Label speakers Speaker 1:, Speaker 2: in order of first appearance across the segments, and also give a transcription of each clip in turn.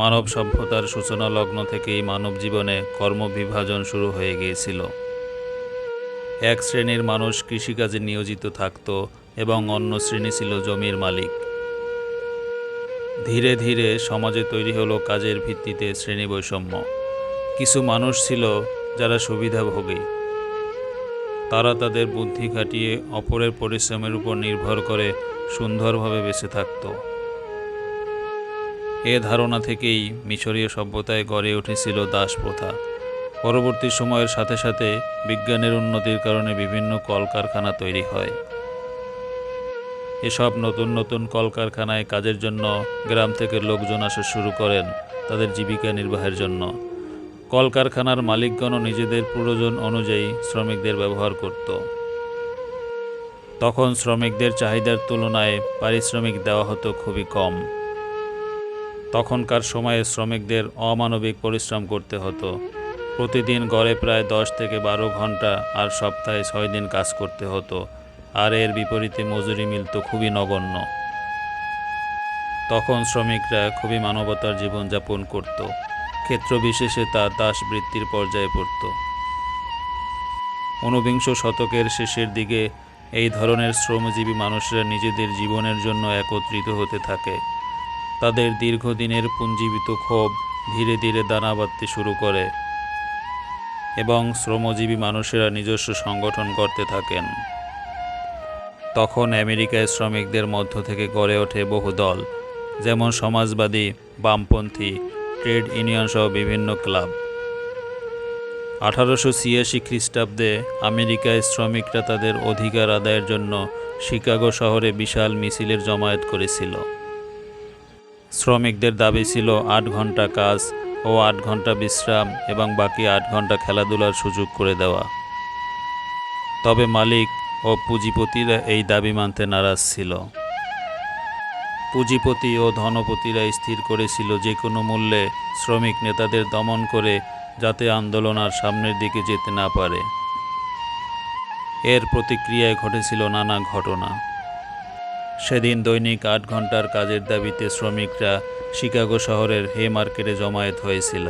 Speaker 1: মানব সভ্যতার সূচনা লগ্ন থেকেই মানব জীবনে কর্মবিভাজন শুরু হয়ে গিয়েছিল। এক শ্রেণির মানুষ কৃষিকাজে নিয়োজিত থাকত এবং অন্য শ্রেণি ছিল জমির মালিক। ধীরে ধীরে সমাজে তৈরি হলো কাজের ভিত্তিতে শ্রেণি বৈষম্য কিছু মানুষ ছিল যারা সুবিধাভোগী। তারা তাদের বুদ্ধি খাটিয়ে অপরের পরিশ্রমের উপর নির্ভর করে সুন্দরভাবে বেঁচে থাকত। এ ধারণা থেকেই মিশরীয় সভ্যতায় গড়ে উঠেছিল দাস প্রথা পরবর্তী সময়ের সাথে সাথে বিজ্ঞানের উন্নতির কারণে বিভিন্ন কলকারখানা তৈরি হয়। এসব নতুন নতুন কলকারখানায় কাজের জন্য গ্রাম থেকে লোকজন আসা শুরু করেন তাদের জীবিকা নির্বাহের জন্য। কলকারখানার মালিকগণও নিজেদের প্রয়োজন অনুযায়ী শ্রমিকদের ব্যবহার করত। তখন শ্রমিকদের চাহিদার তুলনায় পারিশ্রমিক দেওয়া হতো খুবই কম। তখনকার সময়ে শ্রমিকদের অমানবিক পরিশ্রম করতে হতো। প্রতিদিন গড়ে প্রায় দশ থেকে বারো ঘণ্টা আর সপ্তাহে ছয় দিন কাজ করতে হতো। আর এর বিপরীতে মজুরি মিলত খুবই নগণ্য। তখন শ্রমিকরা খুবই মানবতার জীবনযাপন করত। ক্ষেত্রবিশেষে তা দাসবৃত্তির পর্যায়ে পড়ত। ঊনবিংশ শতকের শেষের দিকে এই ধরনের শ্রমজীবী মানুষরা নিজেদের জীবনের জন্য একত্রিত হতে থাকে। তাদের দীর্ঘদিনের পুঞ্জীবিত ক্ষোভ ধীরে ধীরে দানা বাঁধতে শুরু করে এবং শ্রমজীবী মানুষেরা নিজস্ব সংগঠন করতে থাকেন। তখন আমেরিকায় শ্রমিকদের মধ্য থেকে গড়ে ওঠে বহু দল, যেমন সমাজবাদী, বামপন্থী, ট্রেড ইউনিয়ন সহ বিভিন্ন ক্লাব। আঠারোশো ছিয়াশি খ্রিস্টাব্দে আমেরিকায় শ্রমিকরা তাদের অধিকার আদায়ের জন্য শিকাগো শহরে বিশাল মিছিলের জমায়েত করেছিল। শ্রমিকদের দাবি ছিল আট ঘণ্টা কাজ ও আট ঘণ্টা বিশ্রাম এবং বাকি আট ঘণ্টা খেলাধুলার সুযোগ করে দেওয়া। তবে মালিক ও পুঁজিপতিরা এই দাবি মানতে নারাজ ছিল। পুঁজিপতি ও ধনপতিরা স্থির করেছিল যে কোনো মূল্যে শ্রমিক নেতাদের দমন করে যাতে আন্দোলন আর সামনের দিকে যেতে না পারে। এর প্রতিক্রিয়ায় ঘটেছিল নানা ঘটনা। সেদিন দৈনিক আট ঘণ্টার কাজের দাবিতে শ্রমিকরা শিকাগো শহরের হে মার্কেটে জমায়েত হয়েছিল।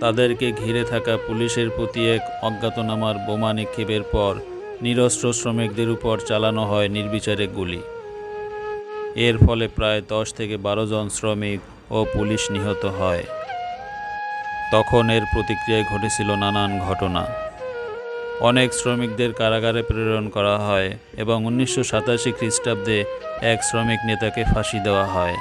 Speaker 1: তাদেরকে ঘিরে থাকা পুলিশের প্রতি এক অজ্ঞাতনামার বোমা নিক্ষেপের পর নিরস্ত্র শ্রমিকদের উপর চালানো হয় নির্বিচারে গুলি। এর ফলে প্রায় দশ থেকে বারো জন শ্রমিক ও পুলিশ নিহত হয়। তখন এর প্রতিক্রিয়ায় ঘটেছিল নানান ঘটনা। অনেক শ্রমিকদের কারাগারে প্রেরণ করা হয় এবং উনিশশো সাতাশি খ্রিস্টাব্দে এক শ্রমিক নেতাকে ফাঁসি দেওয়া হয়।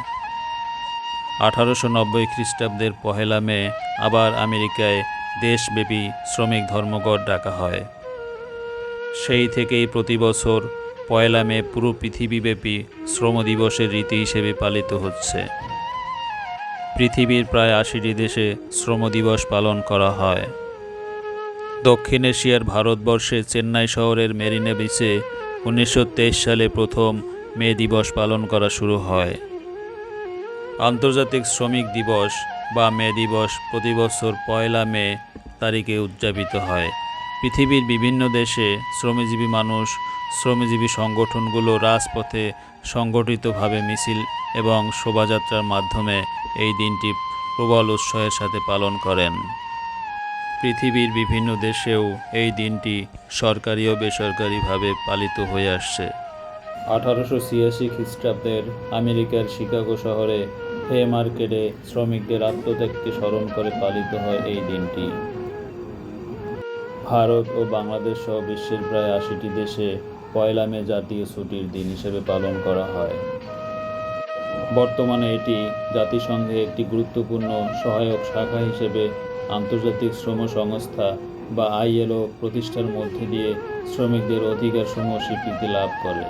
Speaker 1: আঠারোশো নব্বই খ্রিস্টাব্দের পহেলা মে আবার আমেরিকায় দেশব্যাপী শ্রমিক ধর্মঘট ডাকা হয়। সেই থেকেই প্রতি বছর পয়লা মে পুরো পৃথিবীব্যাপী শ্রম দিবসের রীতি হিসেবে পালিত হচ্ছে। পৃথিবীর প্রায় আশিটি দেশে শ্রম দিবস পালন করা হয়। দক্ষিণ এশিয়ার ভারতবর্ষে চেন্নাই শহরের মেরিনা বিচে উনিশশো তেইশ সালে প্রথম মে দিবস পালন করা শুরু হয়। আন্তর্জাতিক শ্রমিক দিবস বা মে দিবস প্রতি বছর পয়লা মে তারিখে উদযাপিত হয়। পৃথিবীর বিভিন্ন দেশে শ্রমজীবী মানুষ শ্রমজীবী সংগঠনগুলো রাজপথে সংগঠিতভাবে মিছিল এবং শোভাযাত্রার মাধ্যমে এই দিনটি প্রবল উৎসাহের সাথে পালন করেন। পৃথিবীর বিভিন্ন দেশেও এই দিনটি সরকারি ও বেসরকারিভাবে পালিত হয়ে আসছে। আঠারোশো ছিয়াশি খ্রিস্টাব্দের আমেরিকার শিকাগো শহরে হে মার্কেটে শ্রমিকদের আত্মত্যাগকে স্মরণ করে পালিত হয় এই দিনটি। ভারত ও বাংলাদেশ সহ বিশ্বের প্রায় আশিটি দেশে পয়লা মে জাতীয় ছুটির দিন হিসেবে পালন করা হয়। বর্তমানে এটি জাতিসংঘে একটি গুরুত্বপূর্ণ সহায়ক শাখা হিসেবে আন্তর্জাতিক শ্রম সংস্থা বা আইএলও প্রতিষ্ঠার মধ্যে দিয়ে শ্রমিকদের অধিকার অধিকারসমূহ স্বীকৃতি লাভ করে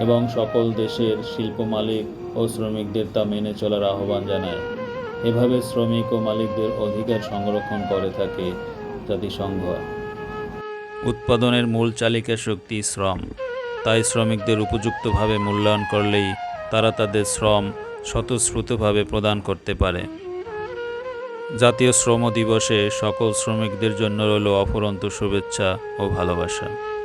Speaker 1: এবং সকল দেশের শিল্প মালিক ও শ্রমিকদের তা মেনে চলার আহ্বান জানায়। এভাবে শ্রমিক ও মালিকদের অধিকার সংরক্ষণ করে থাকে জাতিসংঘ। উৎপাদনের মূল চালিকা শক্তি শ্রম। তাই শ্রমিকদের উপযুক্তভাবে মূল্যায়ন করলেই তারা তাদের শ্রম স্বতঃস্ফূর্তভাবে প্রদান করতে পারে। জাতীয় শ্রম দিবসে সকল শ্রমিকদের জন্য রইল অফুরন্ত শুভেচ্ছা ও ভালোবাসা।